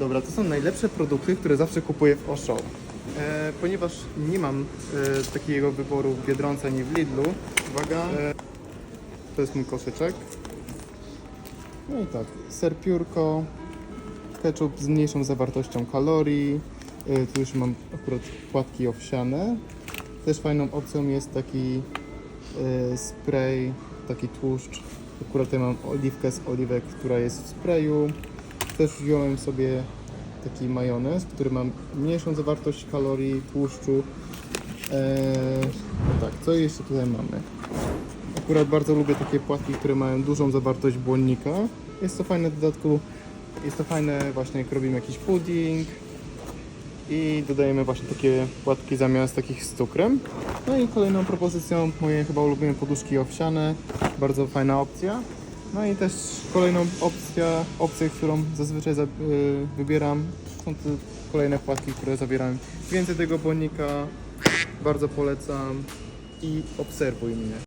Dobra, to są najlepsze produkty, które zawsze kupuję w Osho. E, ponieważ nie mam e, takiego wyboru w Biedronce ani w Lidlu. Uwaga. E, to jest mój koszyczek. No i tak, ser piórko, ketchup z mniejszą zawartością kalorii. E, tu już mam akurat płatki owsiane. Też fajną opcją jest taki e, spray, taki tłuszcz. Akurat ja mam oliwkę z oliwek, która jest w sprayu. Też wziąłem sobie taki majonez, który ma mniejszą zawartość kalorii, tłuszczu. Eee, no tak, co jeszcze tutaj mamy? Akurat bardzo lubię takie płatki, które mają dużą zawartość błonnika. Jest to fajne w dodatku, jest to fajne właśnie jak robimy jakiś pudding i dodajemy właśnie takie płatki zamiast takich z cukrem. No i kolejną propozycją moje chyba ulubione poduszki owsiane, bardzo fajna opcja. No i też kolejną opcja, opcję, którą zazwyczaj za, y, wybieram, są te kolejne płatki, które zawierają więcej tego błonnika. Bardzo polecam i obserwuj mnie.